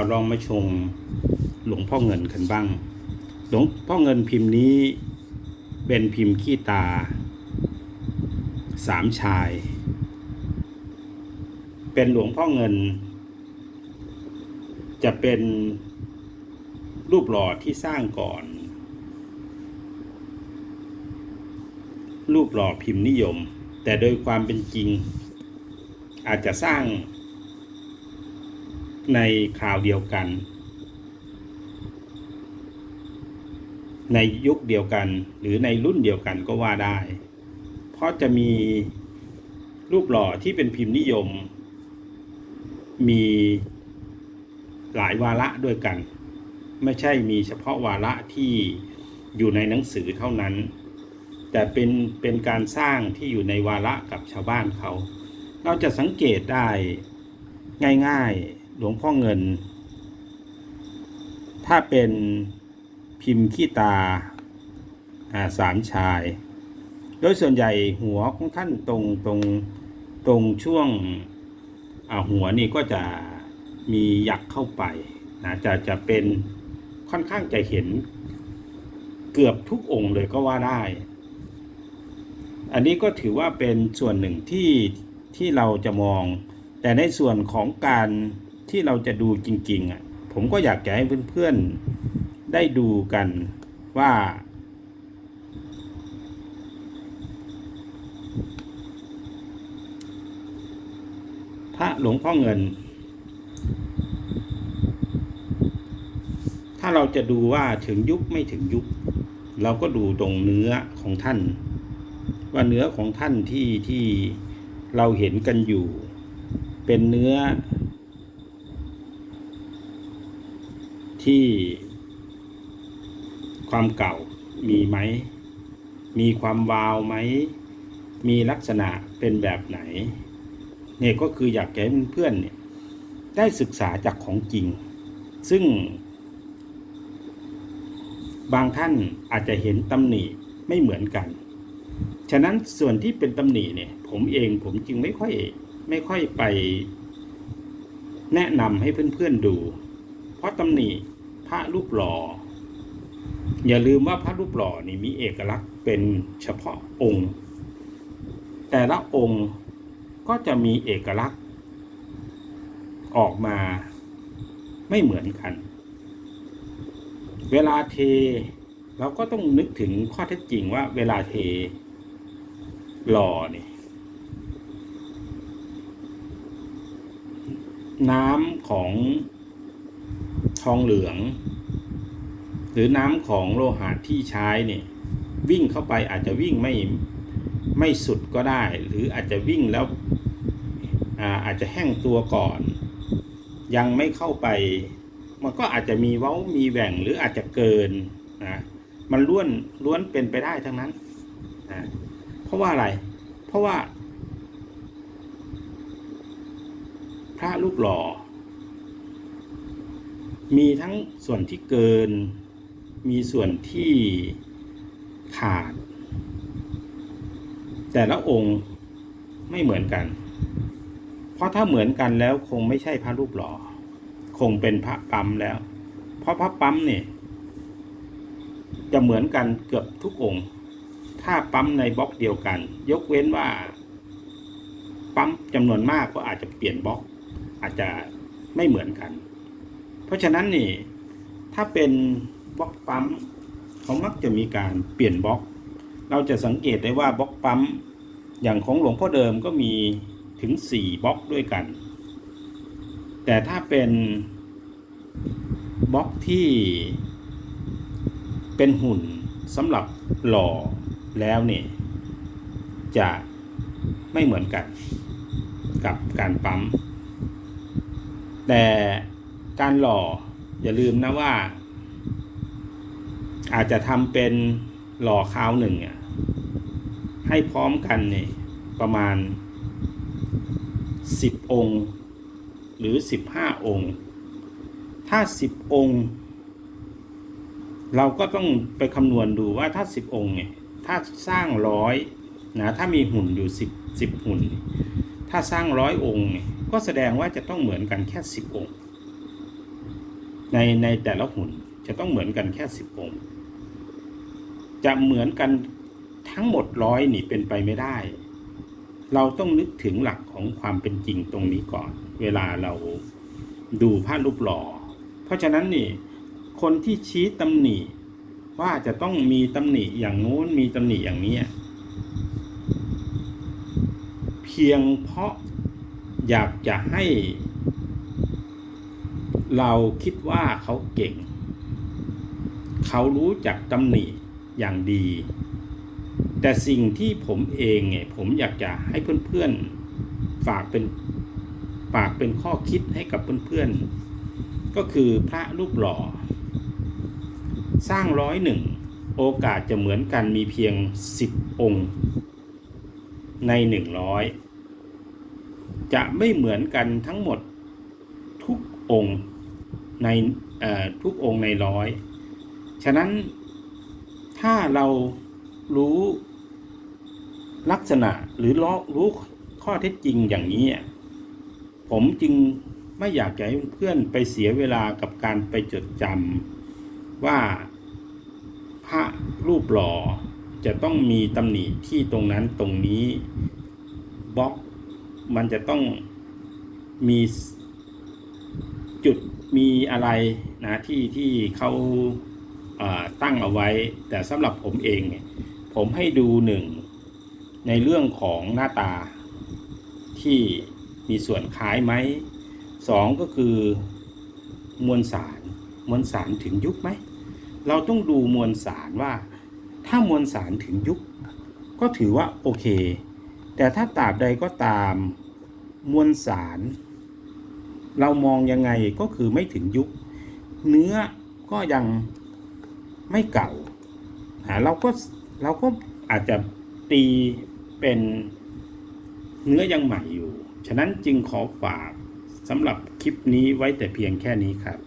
เอาลองมาชมหลวงพ่อเงินกันบ้าง หลวงพ่อเงินพิมพ์นี้เป็นพิมพ์ขี้ตา สามชาย เป็นหลวงพ่อเงิน จะเป็นรูปหล่อที่สร้างก่อน รูปหล่อพิมพ์นิยม แต่โดยความเป็นจริง อาจจะสร้าง ในคราวเดียวกัน ในยุคเดียวกัน หรือในรุ่นเดียวกันก็ว่าได้ เพราะจะมีรูปหล่อที่เป็นพิมพ์นิยม มีหลายวาระด้วยกัน ไม่ใช่มีเฉพาะวาระที่อยู่ในหนังสือเท่านั้น แต่เป็นเป็นการสร้างที่อยู่ในวาระกับชาวบ้านเขา เราจะสังเกตได้ง่ายๆ หลวงพ่อเงิน ถ้าเป็นพิมพ์ขี้ตาาสามชาย โดยส่วนใหญ่หัวของท่านตรงตรงตรงช่วงหัวนี่ก็จะมีหยักเข้าไปนะจะจะเป็นค่อนข้างจะเห็นเกือบทุกองค์เลยก็ว่าได้ อันนี้ก็ถือว่าเป็นส่วนหนึ่งที่ที่เราจะมอง แต่ในส่วนของการ ที่เราจะดูจริงๆอะผมก็อยากจะให้เพื่อนๆได้ดูกันว่า พระหลวงพ่อเงิน ถ้าเราจะดูว่าถึงยุคไม่ถึงยุค เราก็ดูตรงเนื้อของท่าน ว่าเนื้อของท่านที่ที่เราเห็นกันอยู่ เป็นเนื้อ ที่ความเก่ามีไหม มีความวาวไหม มีลักษณะเป็นแบบไหน เนี่ยก็คืออยากให้เพื่อนๆเนี่ยได้ศึกษาจากของจริง ซึ่ง บางท่านอาจจะเห็นตำหนิไม่เหมือนกัน ฉะนั้นส่วนที่เป็นตำหนิเนี่ยผมเองผมจึงไม่ค่อยไม่ค่อยไปแนะนำให้เพื่อนๆดู เพราะตำหนิพระรูปหล่อ อย่าลืมว่าพระรูปหล่อนี่มีเอกลักษณ์เป็นเฉพาะองค์ แต่ละองค์ก็จะมีเอกลักษณ์ออกมาไม่เหมือนกัน เวลาเทเราก็ต้องนึกถึงข้อเท็จจริงว่าเวลาเทหล่อนี่น้ำของ ทองเหลือง หรือน้ำของโลหะที่ใช้เนี่ยวิ่งเข้าไปอาจจะวิ่งไม่ไม่สุดก็ได้ หรืออาจจะวิ่งแล้วอาอาจจะแห้งตัวก่อน ยังไม่เข้าไป มันก็อาจจะมีเว้ามีแหว่งหรืออาจจะเกินนะมันล้วนล้วนเป็นไปได้ทั้งนั้นนะเพราะว่าอะไร เพราะว่า พระรูปหล่อ มีทั้งส่วนที่เกิน มีส่วนที่ขาด แต่ละองค์ไม่เหมือนกัน เพราะถ้าเหมือนกันแล้วคงไม่ใช่พระรูปหล่อ คงเป็นพระปั๊มแล้ว เพราะพระปั๊มเนี่ยจะเหมือนกันเกือบทุกองค์ ถ้าปั๊มในบล็อกเดียวกัน ยกเว้นว่า ปั๊มจำนวนมากก็อาจจะเปลี่ยนบล็อก อาจจะไม่เหมือนกัน เพราะฉะนั้นนี่ถ้าเป็นบล็อกปั๊มเขามักจะมีการเปลี่ยนบล็อก เราจะสังเกตได้ว่าบล็อกปั๊มอย่างของหลวงพ่อเดิมก็มีถึงสี่บล็อกด้วยกัน แต่ถ้าเป็นบล็อกที่เป็นหุ่นสำหรับหล่อแล้วเนี่ยจะไม่เหมือนกันกับการปั๊ม แต่ การหล่ออย่าลืมนะว่า อาจจะทำเป็นหล่อคราวหนึ่งอะให้พร้อมกันเนี่ยประมาณสิบองค์ หรือสิบห้าองค์ ถ้าสิบองค์ เราก็ต้องไปคำนวณดูว่าถ้าสิบองค์เนี่ยถ้าสร้างร้อยนะถ้ามีหุ่นอยู่สิบสิบหุ่น ถ้าสร้างร้อยองค์ ก็แสดงว่าจะต้องเหมือนกันแค่สิบองค์ ในในแต่ละหุ่นจะต้องเหมือนกันแค่สิบองค์ จะเหมือนกันทั้งหมดร้อยนี่เป็นไปไม่ได้ เราต้องนึกถึงหลักของความเป็นจริงตรงนี้ก่อน เวลาเราดูพระรูปหล่อ เพราะฉะนั้นนี่คนที่ชี้ตำหนิว่าจะต้องมีตำหนิอย่างงู้นมีตำหนิอย่างนี้ เพียงเพราะอยากจะให้ เราคิดว่าเขาเก่ง เขารู้จักตำหนิอย่างดี แต่สิ่งที่ผมเองเนี่ยผมอยากจะให้เพื่อนๆฝากเป็นฝากเป็นข้อคิดให้กับเพื่อนๆ ก็คือพระรูปหล่อ สร้างร้อยหนึ่งโอกาสจะเหมือนกันมีเพียงสิบองค์ ในหนึ่งร้อยจะไม่เหมือนกันทั้งหมดทุกองค์ ในทุกองค์ในร้อย ฉะนั้นถ้าเรารู้ลักษณะหรือรู้ข้อเท็จจริงอย่างนี้ ผมจึงไม่อยากให้เพื่อนไปเสียเวลากับการไปจดจำว่าพระรูปหล่อจะต้องมีตำหนิที่ตรงนั้นตรงนี้บล็อกมันจะต้องมีจุด มีอะไรนะที่ที่เขาเอ่อตั้งเอาไว้ แต่สำหรับผมเองเนี่ยผมให้ดูหนึ่งในเรื่องของหน้าตาที่มีส่วนคล้ายไหมสองก็คือมวลสารมวลสารถึงยุคไหม เราต้องดูมวลสารว่า ถ้ามวลสารถึงยุค ก็ถือว่าโอเค แต่ถ้าตราบใดก็ตามมวลสาร เรามองยังไงก็คือไม่ถึงยุค เนื้อก็ยังไม่เก่าหาเราก็เราก็อาจจะตีเป็นเนื้อยังใหม่อยู่ ฉะนั้นจึงขอฝากสำหรับคลิปนี้ไว้แต่เพียงแค่นี้ครับ